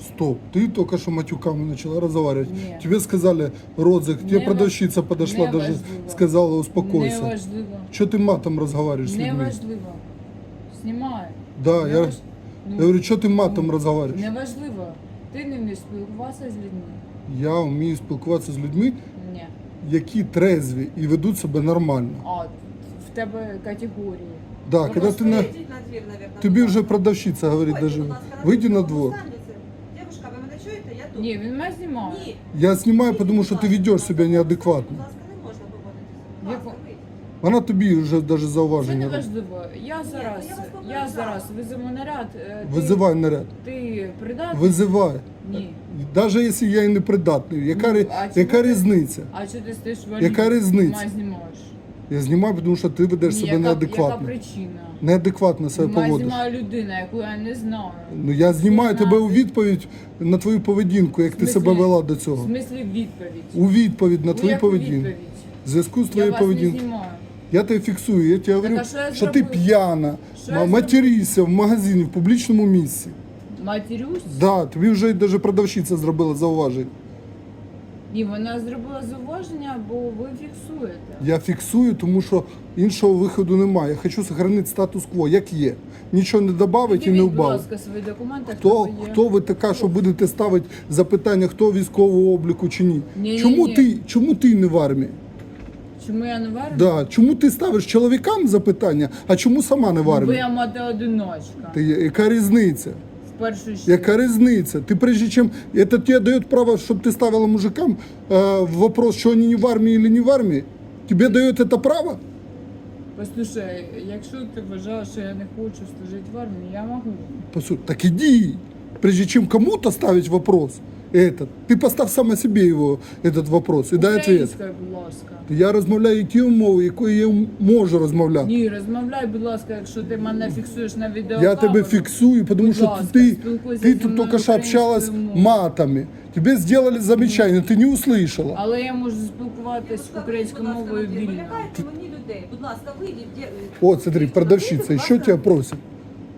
Стоп, ты только что матюками начала разговаривать. Нет. Тебе сказали розыск, тебе Не продавщица подошла, даже неважливо. сказала успокойся. Неважливо. Что ты матом разговариваешь с людьми? Неважливо. Знімаю. Да, я, Неваж- я говорю, что ты матом ну, разговариваешь? Неважливо. Ти не вмієш спілкуватися з людьми? Я вмію спілкуватися з людьми, Ні. які трезві і ведуть себе нормально. А, в тебе категорії. Да, Ну, когда может, ты на... выйдите на дверь, наверное, Тебе будь уже ласка. продавщица говорит Виходьте, даже, будь ласка, выйди на вулицю, двор. тут. Ні, він мене знімає. Ні. Я снимаю, потому что ты ведешь себя Будь неадекватно. ласка, не можна поводитися. Будь ласка, вийдіть. Вона тобі вже даже Це зауваження. не робить. важливо. Я зараз, я вас я попереджала. зараз визову наряд. е, ти- Визивай наряд. Ти придатний? Визивай. Ні. Навіть якщо я і не придатний, яка, Ну, а чому яка ти- різниця? А що ти стоїш в Яка різниця? Мене знімаєш. Я знімаю, тому що ти ведеш себе яка, яка причина? Неадекватно себе Мене поводиш. знімає людина, яку я не знаю. Ну я знімаю тебе у відповідь на твою поведінку, як ти смислі- себе вела до В цього. смислі відповідь. У відповідь на Ну, твою яку поведінку. відповідь? В зв'язку з Я твоєю вас не поведінкою. знімаю. Я тебе фіксую, я тебе говорю, а що я що ти зробила? п'яна, Що я ма- материся в магазині, в публічному місці. Матерюсь? Да, тобі вже навіть продавщиця зробила зауваження. Ні, вона зробила зауваження, бо ви фіксуєте. Я фіксую, тому що іншого виходу немає. Я хочу зберігати статус-кво, як є. Нічого не додати і не будь ласка, свої документи. Хто, ви є. хто ви така, що будете ставити запитання, хто військового обліку чи ні? Ні-ні-ні. чому, ти, чому ти не в армії? Чому я не в армії? Да. Чому ти ставиш чоловікам запитання, а чому сама не в Бо я мати одиночка. Ти, яка різниця? В першу чергу. Яка різниця? Ти прежде чем это тебе дает право, чтобы ты ставила мужикам э, вопрос, что они не в армии или не в армии? Тебе дает это право? Послухай, якщо ти вважаєш, що я не хочу служити в армії, я можу. По сути, так иди, прежде чем кому-то ставить вопрос, этот, ты поставь сам себе его, этот вопрос, и дай ответ. Українською, будь ласка. Я розмовляю ті умови, якої я можу розмовляти. Ні, розмовляй, будь ласка, якщо ти мене фіксуєш на відео. Я тебе фіксую, тому Будь що ласка, ти, спілкуйся ти зі тут мною тільки що общалась українською мовою. матами. Тебе сделали замечание, ты не услышала. Але я можу спілкуватись Дівушка, українською вийдіть, будь мовою ласка, на двір. Ви вільно. лякаєте мені людей. Будь ласка, вийдіть. Де- Вот, смотри, Дівчина, продавщица, вийдіть, еще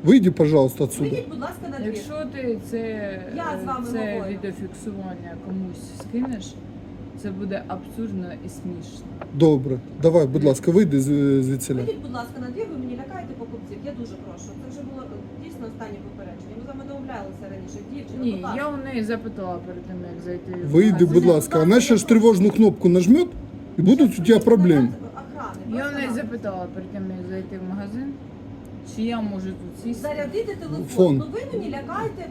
Выйди, пожалуйста, отсюда. Вийдіть, будь ласка, на двір. Якщо ти це, Я з вами це говорю. відеофіксування комусь скинеш, це буде абсурдно і смішно. Добре, давай, будь ласка, вийди з- звідсіля. Вийдіть, будь ласка, на двір, ви мені лякаєте покупців. Я дуже прошу. Це вже було е, дійсно останнє попередження. Ми з вами домовлялися раніше. Дівчина, Ні, будь ласка. я у неї запитала перед тим, як зайти. в Вийди, магазин. будь ласка. Она сейчас тревожную кнопку нажмет, и будут у тебя проблемы. Охрани, Я у неї запитала перед тим, як зайти в магазин, чи я можу тут сісти. Зарядити телефон. Фон. Ну ви мені лякаєте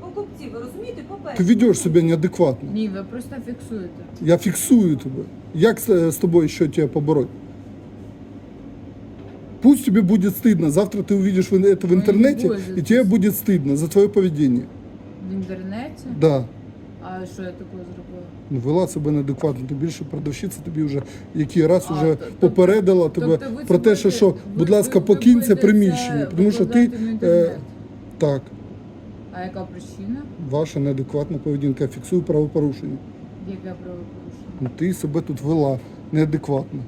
покупців, ви розумієте? По-перше. Ты ведешь себя неадекватно. Ні, ви просто фіксуєте. Я фиксую тебя. Як с, с тобой еще тебя побороть? Пусть тебе будет стыдно. Завтра ты увидишь в- это в Ну, не интернете, будет и тебе будет стыдно за твое поведение. В інтернеті? Да. А що я такого зробила? Ну, вела себе неадекватно, ти більше продавщиця тобі вже який раз А, вже то- тобто- попередила тебе тобто ви про те, що, що ви- будь ви- ласка, ви покинь це будете приміщення, це тому що ти викладати в е, так, А яка причина? ваша неадекватна поведінка, я фіксую правопорушення. Яке правопорушення? Ну, ти себе тут вела неадекватно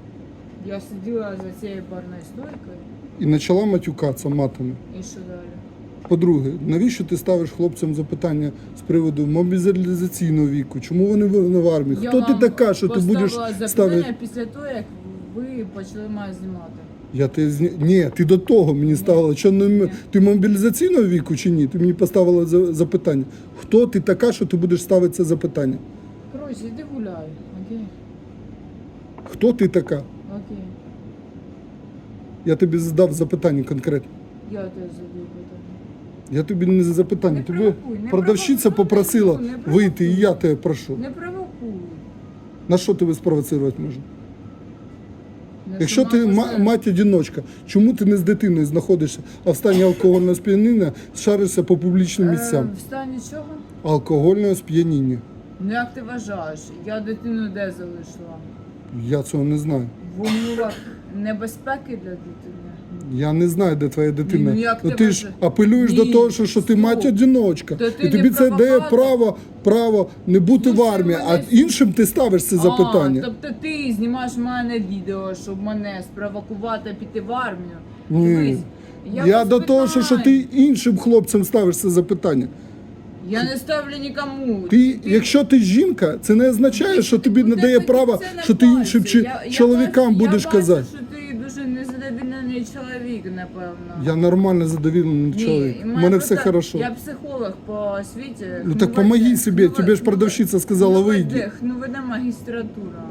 Я сиділа за цією барною стойкою і почала матюкатися матами. і що далі? По-друге, навіщо ти ставиш хлопцям запитання з приводу мобілізаційного віку? Чому вони не в армії? Я Хто ти вам така, що ти будеш поставила запитання ставити? після того, як ви почали мене знімати. Я ти зні... Ні, ти до того мені ставила. Що не... м- ти мобілізаційного віку чи ні? Ти мені поставила за- запитання. Хто ти така, що ти будеш ставити це запитання? Коротше, іди гуляй, окей? Хто ти така? Окей. Я тобі задав запитання конкретно. Я тебе питання. Я тобі не за запитання. Не Тобі провокуй, не продавщиця провокуй, попросила не провокуй. вийти, і я тебе прошу. Не провокуй. На що тебе спровоцирувати можна? Не Якщо сама ти по ма- собі. мать одиночка, чому ти не з дитиною знаходишся, а в стані алкогольного сп'яніння шаришся по публічним Е, місцям? В стані чого? Алкогольного сп'яніння. Ну як ти вважаєш? Я дитину де залишила? Я цього не знаю. В умовах небезпеки для дитини. Я не знаю, де твоя дитина. Ну, як Ну, ти ти ж може- апелюєш Ні, до того, що, що ти стоп. мать одиночка. Ти І тобі це дає провокатор. право, право не бути в Слухай армії, а мене. іншим ти ставиш це запитання. А, тобто ти знімаєш в мене відео, щоб мене спровокувати піти в армію. Ні. Дивись, Я, вас до того, що, що ти питаю. іншим хлопцям ставиш це запитання. Я не ставлю нікому. Ти, якщо ти жінка, це не означає, що тобі не дає права, що ти іншим чи чоловікам будеш казати. Чоловік, напевно. Я нормально задоволений Ні, чоловік. У мене мене просто- все хорошо. Я психолог по освіті. Ну так помоги собі, ну, ви- тебе ж ну, продавщиця сказала, ну, ви вийди. де? Ну веде магістратура.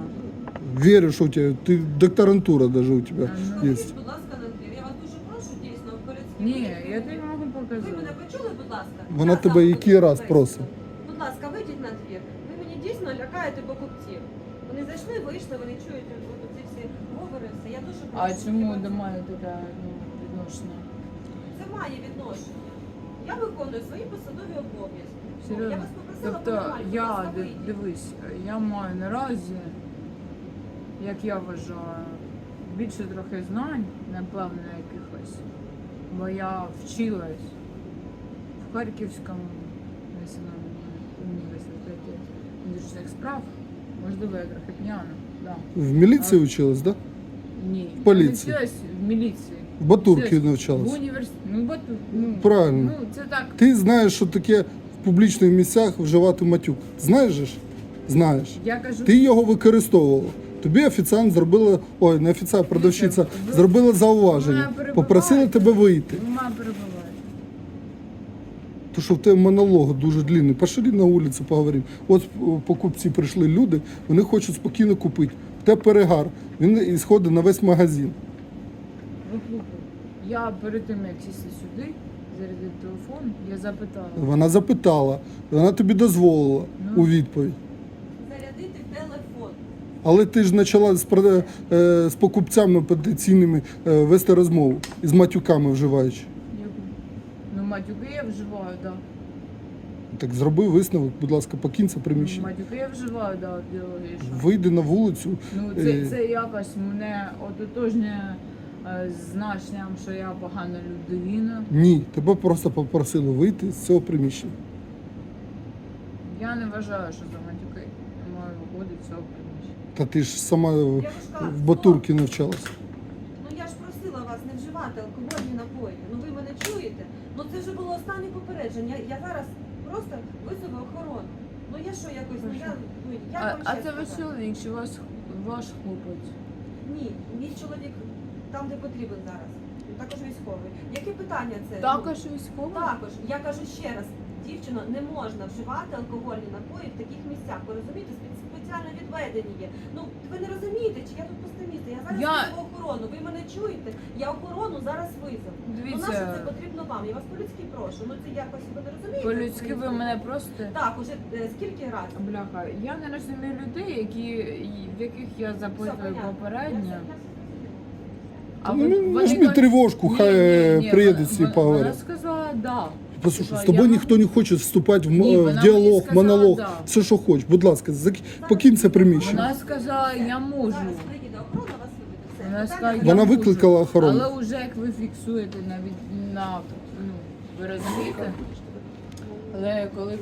Верю, що у тебе, ти докторантура даже у ну. є. Вийдіть, будь ласка, на двір. Я вас дуже прошу, дійсно, перед Ні, я тобі можу Ви показати. мене почули, будь ласка? Вона Я тебе сам який раз буду просить? Будь ласка, вийдіть на двір. Ви мені дійсно лякаєте покупців. Вони зайшли, вийшли, вони чують ці всі все. Я дуже прошу. А чому до мене таке ну, відношення? Це має відношення. Я виконую свої посадові обов'язки. Я Серйозно? вас попросила Тобто будь я ласка, ди- вийдіть. дивись, я маю наразі, як я вважаю, більше трохи знань, напевно, якихось. Бо я вчилась в Харківському національному університеті внутрішніх справ. Можливо, я трохи п'яна. Да. В міліції училась, да? Ні. В поліції? Я в міліції. В Батурки Вчилась В університеті. Ну, бату... ну, Правильно. Ну, це так. Ти знаєш, що таке в публічних місцях вживати матюк. Знаєш же ж? Знаєш. Я кажу, Ти його використовувала. Тобі офіціант зробила, ой, не офіціант, продавщиця, зробила зауваження. Попросила тебе вийти. То що в тебе монолог дуже длинний. Пошли на вулицю, поговоримо. От покупці прийшли люди, вони хочуть спокійно купити. В тебе перегар. Він ісходить на весь магазин. Вихлопуй. Я перед тим, як сісти сюди, зарядити телефон, я запитала. Вона запитала, вона тобі дозволила Ну. у відповідь. Зарядити телефон. Але ти ж почала з, е, з покупцями потенційними е, вести розмову і з матюками вживаючи. Матюки я вживаю, так. Так зроби висновок, будь ласка, покинь це приміщення. Матюки я вживаю, да, що? Вийди на вулицю. Ну, Е. це, це якось мене ототожнює е, з значенням, що я погана людина. Ні, тебе просто попросили вийти з цього приміщення. Я не вважаю, що за матюки я маю виходити з цього приміщення. Та ти ж сама в- Я кажу, в Батурки навчалась. Ну я ж просила вас не вживати алкогольні напої. Ну ви мене чуєте? Ну це вже було останнє попередження. Я зараз просто визову охорону. Ну я що якось, ну я ну як А, вам а це ваш сказати? чоловік чи ваш, ваш хлопець? Ні, мій чоловік там, де потрібен зараз. Він також військовий. Яке питання це? Також військовий? Ну, також. Я кажу ще раз, дівчино, не можна вживати алкогольні напої в таких місцях. Ви розумієте, Спе- спеціально відведені є. Ну ви не розумієте, чи я тут пусте місце. Я зараз Я- визову охорону. Ви мене чуєте? Я охорону зараз визову. Ну наше це потрібно вам. Я вас по-людськи прошу. Ну це якось ви не розумієте? По-людськи ви мене просто. Так, уже е, скільки разів? Бляха, я не розумію людей, які, в яких я запитую попередньо. А Ну, ви- ну, вони нажми кажуть- тривожку, Ні, хай ні, е, ні, приїдуть вона- всі вона- поговорять. Вона сказала да. Послухай, Типа, з тобою я ніхто не хоче вступати в, м- Ні, вона в діалог, мені сказала, монолог, да. все, що хочеш. Будь ласка, зак... покинь це приміщення. Вона сказала, я можу. Вона сказала, я Вона можу. викликала охорону. Але вже як ви фіксуєте навіть на ну, ви розумієте? Але коли